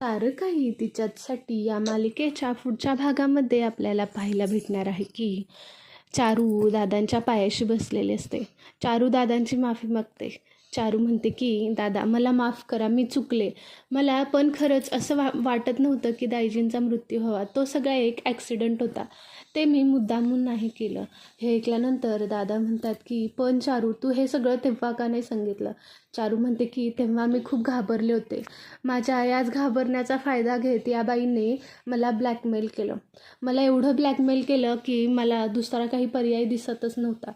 सारं काही तिच्यासाठी या मालिकेच्या पुढच्या भागामध्ये आपल्याला पाहायला भेटणार आहे की चारू दादांच्या पायाशी बसलेले असते. चारू दादांची माफी मागते. चारू म्हणते की दादा मला माफ करा मी चुकले. मला पण खरंच असं वा वाटत नव्हतं की दायजींचा मृत्यू व्हावा तो सगळा एक ॲक्सिडंट होता. ते मी मुद्दामून नाही केलं. हे ऐकल्यानंतर दादा म्हणतात की पण चारू तू हे सगळं तेव्हा का नाही सांगितलं? चारू म्हणते की तेव्हा मी खूप घाबरले होते. माझ्या याच घाबरण्याचा फायदा घेत या बाईने मला ब्लॅकमेल केलं. मला एवढं ब्लॅकमेल केलं की मला दुसरा काही पर्याय दिसतच नव्हता.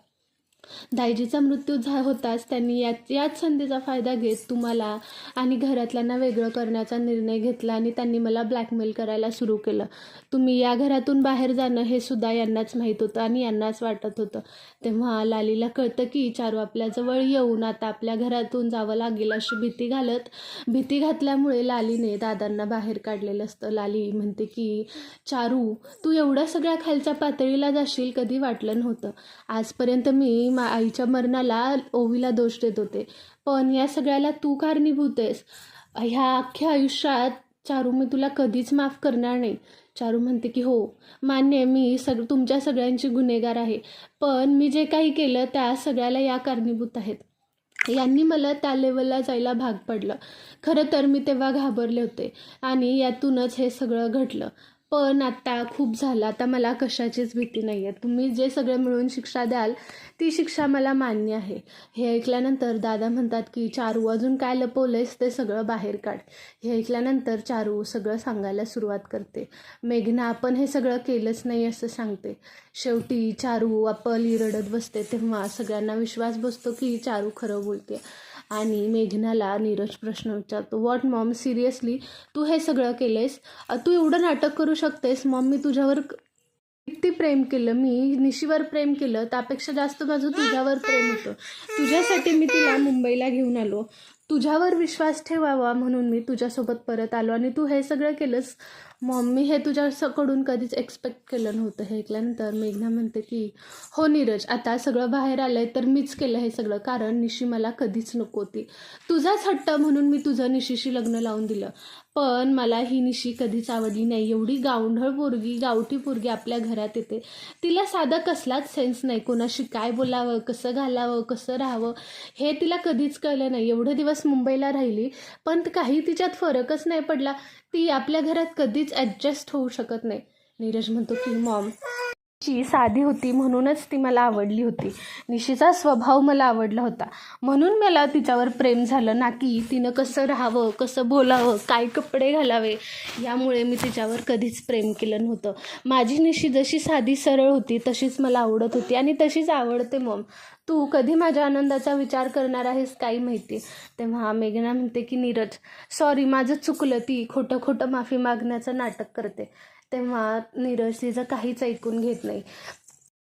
दायजीचा मृत्यू झा होताच त्यांनी या याच संधीचा फायदा घेत तुम्हाला आणि घरातल्यांना वेगळं करण्याचा निर्णय घेतला आणि त्यांनी मला ब्लॅकमेल करायला सुरू केलं. तुम्ही या घरातून बाहेर जाणं हे सुद्धा यांनाच माहीत होतं आणि यांनाच वाटत होतं. तेव्हा लालीला कळतं की चारू आपल्याजवळ येऊन आता आपल्या घरातून जावं लागेल अशी भीती घालत भीती घातल्यामुळे लालीने दादांना बाहेर काढलेलं असतं. लाली म्हणते की चारू तू एवढ्या सगळ्या खालच्या पातळीला जाशील कधी वाटलं नव्हतं. आजपर्यंत मी मा आईच्या मरणाला ओवीला दोष देत होते. पण या सगळ्याला तू कारणीभूत आहेस? ह्या अख्ख्या आयुष्यात चारू मी तुला कधीच माफ करणार नाही. चारू म्हणते की हो मान्य आहे, मी सग तुमच्या सगळ्यांची गुन्हेगार आहे. पण मी जे काही केलं त्या सगळ्याला या कारणीभूत आहेत. यांनी मला त्या लेवलला जायला भाग पडलं. खरं तर मी तेव्हा घाबरले होते आणि यातूनच हे सगळं घडलं. पण आता खूप झालं. आता मला कशाचीच भीती नाही आहे तुम्ही जे सगळे मिळून शिक्षा द्याल ती शिक्षा मला मान्य आहे. हे ऐकल्यानंतर दादा म्हणतात की चारू अजून काय लपवलंयस ते सगळं बाहेर काढ. हे ऐकल्यानंतर चारू सगळं सांगायला सुरुवात करते. मेघना आपण हे सगळं केलंच नाही असं सांगते. शेवटी चारू आपली रडत बसते. तेव्हा सगळ्यांना विश्वास बसतो की चारू खरं बोलते आणि मेघनाला नीरज प्रश्न विचारतो वॉट मॉम सिरियसली तू हे सगळं केलंयस? तू एवढं नाटक करू शकतेस? मॉम मी तुझ्यावर किती प्रेम केलं मी निशीवर प्रेम केलं त्यापेक्षा जास्त माझं तुझ्यावर प्रेम होतं. तुझ्यासाठी मी तिला मुंबईला घेऊन आलो. तुझ्यावर विश्वास ठेवावा म्हणून मी तुझ्यासोबत परत आलो आणि तू हे सगळं केलंस. मम्मी हे तुझ्याकडून कधीच एक्सपेक्ट केलं नव्हतं हे ऐकल्यानंतर मेघना म्हणते की हो नीरज आता सगळं बाहेर आलं आहे तर मीच केलं हे सगळं कारण निशी मला कधीच नको होती. तुझाच हट्ट म्हणून मी तुझं निशीशी लग्न लावून दिलं. पण मला ही निशी कधीच आवडली नाही. एवढी गावंढळ पोरगी गावठी पोरगी आपल्या घरात येते. तिला साधा कसलाच सेन्स नाही. कोणाशी काय बोलावं कसं घालावं कसं राहावं हे तिला कधीच कळलं नाही. एवढे दिवस मुंबईला राहिली पण काही तिच्यात फरकच नाही पडला. ती आपल्या घरात कधीच ॲडजस्ट होऊ शकत नाही. नीरज म्हणतो की मॉम ची साधी होती म्हणूनच ती मला आवडली होती. निशीचा स्वभाव मला आवडला होता. म्हणून मला तिच्यावर प्रेम झालं ना की तिनं कसं राहावं कसं बोलावं काय कपडे घालावे यामुळे मी तिच्यावर कधीच प्रेम केलं नव्हतं. माझी निशी जशी साधी सरळ होती तशीच मला आवडत होती आणि तशीच आवडते मग तू कधी माझ्या आनंदाचा विचार करणार आहेस काही माहिती? तेव्हा मेघना म्हणते की नीरज सॉरी माझं चुकलं ती खोटं खोटं माफी मागण्याचं नाटक करते. तेव्हा नीरज तिचं काहीच ऐकून घेत नाही.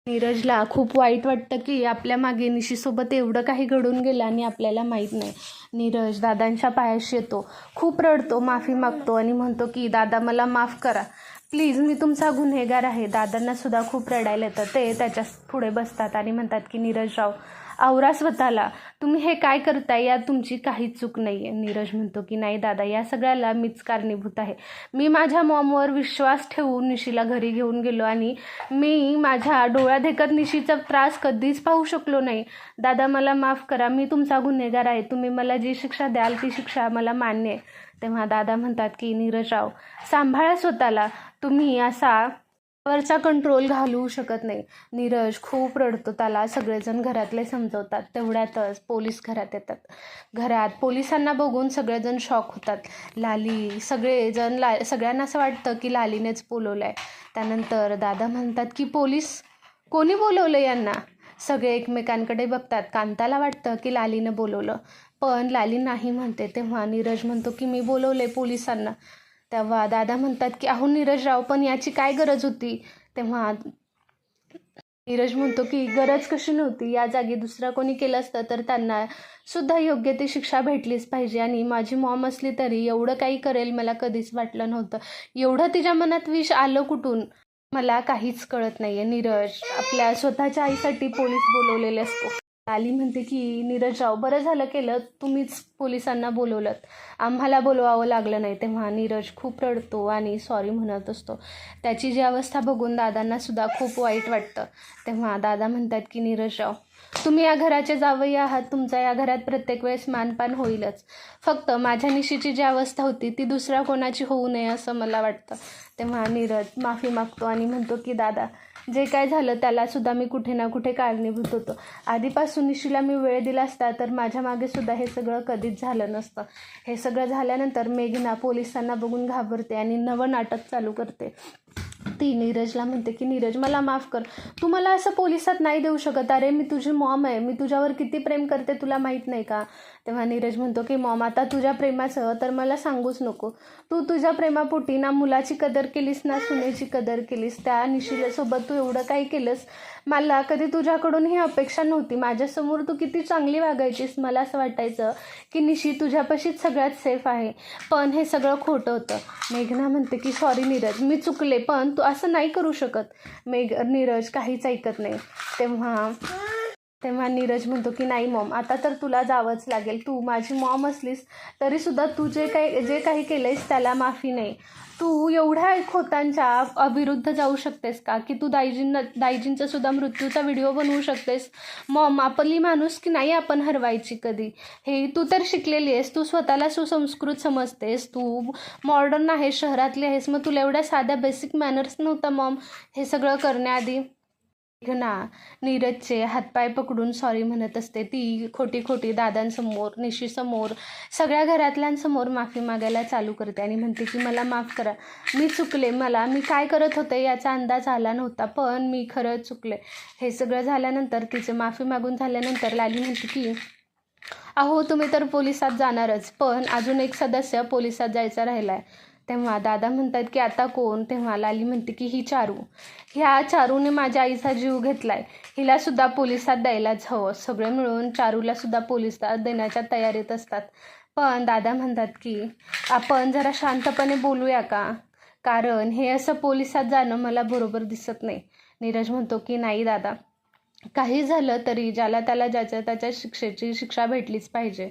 नीरजला खूप वाईट वाटतं की आपल्या मागे निशीसोबत एवढं काही घडून गेलं आणि आपल्याला माहीत नाही. नीरज दादांच्या पायाशी येतो. खूप रडतो माफी मागतो आणि म्हणतो की दादा मला माफ करा. प्लीज मी तुमचा गुन्हेगार आहे. दादांना सुद्धा खूप रडायला येतं. ते त्याच्या पुढे बसतात आणि म्हणतात की नीरजराव आवरा स्वतःला. तुम्ही हे काय करताय यात तुमची काहीच चूक नाही आहे नीरज म्हणतो की नाही दादा या सगळ्याला मीच कारणीभूत आहे. मी माझ्या मॉमवर विश्वास ठेवून निशीला घरी घेऊन गेलो आणि मी माझ्या डोळ्या देखत निशीचा त्रास कधीच पाहू शकलो नाही. दादा मला माफ करा मी तुमचा गुन्हेगार आहे. तुम्ही मला जी शिक्षा द्याल ती शिक्षा मला मान्य आहे. तेव्हा दादा म्हणतात की नीरजराव सांभाळा स्वतःला. तुम्ही असा वरचा कंट्रोल घालवू शकत नाही. नीरज खूप रडतो त्याला. सगळेजण घरातले समजवतात. तेवढ्यातच पोलीस घरात येतात. घरात पोलिसांना बघून सगळेजण शॉक होतात. लाली सगळेजण ला सगळ्यांना असं वाटतं की लालीनेच बोलवलं आहे त्यानंतर दादा म्हणतात की पोलीस? कोणी बोलवलं यांना? सगळे एकमेकांकडे बघतात. कांताला वाटतं की लालीनं बोलवलं. पण लाली नाही म्हणते. तेव्हा नीरज म्हणतो की मी बोलवले पोलिसांना. तेव्हा दादा म्हणतात की अहो नीरजराव पण याची काय गरज होती? तेव्हा नीरज म्हणतो की गरज कशी नव्हती? या जागी दुसरा कोणी केलं असतं तर त्यांना सुद्धा योग्य ती शिक्षा भेटलीच पाहिजे. आणि माझी मॉम असली तरी एवढं काही करेल मला कधीच वाटलं नव्हतं. एवढं तिच्या मनात विष आलं कुठून? मला काहीच कळत नाही आहे नीरज आपल्या स्वतःच्या आईसाठी पोलीस बोलवलेले असतो. आली म्हणते की नीरजराव बरं झालं केलं. तुम्हीच पोलिसांना बोलवलं आम्हाला बोलवावं लागलं नाही. तेव्हा नीरज खूप रडतो आणि सॉरी म्हणत असतो. त्याची जी अवस्था बघून दादांना सुद्धा खूप वाईट वाटतं. तेव्हा दादा म्हणतात की नीरजराव तुम्ही या घराचे जावई आहात. तुमचा या घरात प्रत्येक वेळेस मानपान होईलच. फक्त माझ्या निशीची जी अवस्था होती ती दुसऱ्या कोणाची होऊ नये असं मला वाटतं. तेव्हा नीरज माफी मागतो आणि म्हणतो की दादा जे काय झालं त्याला सुद्धा मी कुठे ना कुठे कारणीभूत होतो. आधीपासून निशीला मी वेळ दिला असता तर माझ्या मागे सुद्धा हे सगळं कधीच झालं नसतं. हे सगळं झाल्यानंतर मेघना पोलिसांना बघून घाबरते आणि नवं नाटक चालू करते. ती नीरजला म्हणते की नीरज मला माफ कर. तू मला असं पोलिसात नाही देऊ शकत. अरे मी तुझी मॉम आहे. मी तुझ्यावर किती प्रेम करते तुला माहीत नाही का? तेव्हा नीरज म्हणतो की मॉम आता तुझ्या प्रेमाचं तर मला सांगूच नको. तू तुझ्या प्रेमापोटी ना मुलाची कदर केलीस ना सुनेची कदर केलीस त्या निशिलासोबत तू एवढं काही केलंस. मला कधी तुझ्याकडून ही अपेक्षा नव्हती. माझ्यासमोर तू किती चांगली वागायचीस मला असं वाटायचं की निशी तुझ्यापाशीच सगळ्यात सेफ आहे. पण हे सगळं खोटं होतं. मेघना म्हणते की सॉरी नीरज मी चुकले पण तू असं नाही करू शकत. मेघ नीरज काहीच ऐकत नाही. तेव्हा तेव्हा नीरज म्हणतो की नाही मॉम आता तर तुला जावंच लागेल. तू माझी मॉम असलीस तरीसुद्धा तू जे काही जे काही केलं आहेस त्याला माफी नाही. तू एवढ्या खोतांच्या अविरुद्ध जाऊ शकतेस का? की तू दायजींना दायजींचा सुद्धा मृत्यूचा व्हिडिओ बनवू शकतेस? मॉम आपली माणूस की नाही आपण हरवायची कधी? हे तू तर शिकलेली आहेस. तू स्वतःला सुसंस्कृत समजतेस. तू मॉडर्न आहेस शहरातली आहेस. मग तुला एवढ्या साध्या बेसिक मॅनर्स नव्हता मॉम हे सगळं करण्याआधी? मेघना नीरजचे हातपाय पकडून सॉरी म्हणत असते. ती खोटी खोटी दादांसमोर निशीसमोर सगळ्या घरातल्यांसमोर माफी मागायला चालू करते आणि म्हणते की मला माफ करा. मी चुकले. मला मी काय करत होते याचा अंदाज आला नव्हता पण मी खरंच चुकले. हे सगळं झाल्यानंतर तिचे माफी मागून झाल्यानंतर लाली म्हणते की अहो तुम्ही तर पोलिसात जाणारच पण अजून एक सदस्य पोलिसात जायचा राहिला आहे तेव्हा दादा म्हणतात की आता कोण? तेव्हा लाली म्हणते की ही चारू. ह्या चारूने माझ्या आईचा जीव घेतलाय. हिला हिलासुद्धा पोलिसात द्यायलाच हवं. सगळे मिळून चारूला सुद्धा पोलिसात देण्याच्या तयारीत असतात. पण दादा म्हणतात की आपण जरा शांतपणे बोलूया का? कारण हे असं पोलिसात जाणं मला बरोबर दिसत नाही. नीरज म्हणतो की नाही दादा. काही झालं तरी ज्याला त्याला ज्याच्या त्याच्या शिक्षेची शिक्षा भेटलीच पाहिजे.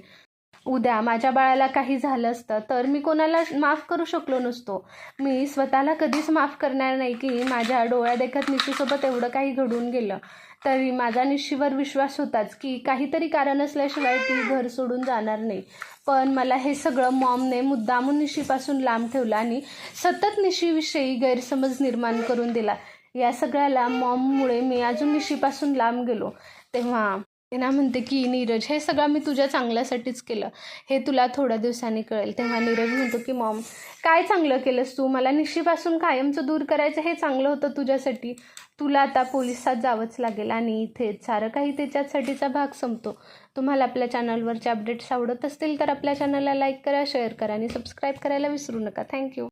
उद्या माझ्या बाळाला काही झालं असतं तर मी कोणाला माफ करू शकलो नसतो. मी स्वतःला कधीच माफ करणार नाही की माझ्या डोळ्या देखत निशीसोबत एवढं काही घडून गेलं. तरी माझा निशीवर विश्वास होताच की काहीतरी कारण असल्याशिवाय ती घर सोडून जाणार नाही. पण मला हे सगळं मॉमने मुद्दामून निशीपासून लांब ठेवलं आणि सतत निशीविषयी गैरसमज निर्माण करून दिला. या सगळ्याला मॉममुळे मी अजून निशीपासून लांब गेलो. तेव्हा ना म्हणते की नीरज हे सगळं मी तुझ्या चांगल्यासाठीच केलं. हे तुला थोड्या दिवसांनी कळेल. तेव्हा नीरज म्हणतो की मॉम काय चांगलं केलंस तू? मला निशीपासून कायमचं दूर करायचं हे चांगलं होतं तुझ्यासाठी. तुला आता पोलिसात जावंच लागेल आणि इथे सारं काही त्याच्यासाठीचा भाग संपतो. तुम्हाला आपल्या चॅनलवरचे अपडेट्स आवडत असतील तर आपल्या चॅनलला लाईक करा शेअर करा आणि सबस्क्राईब करायला विसरू नका. थँक्यू.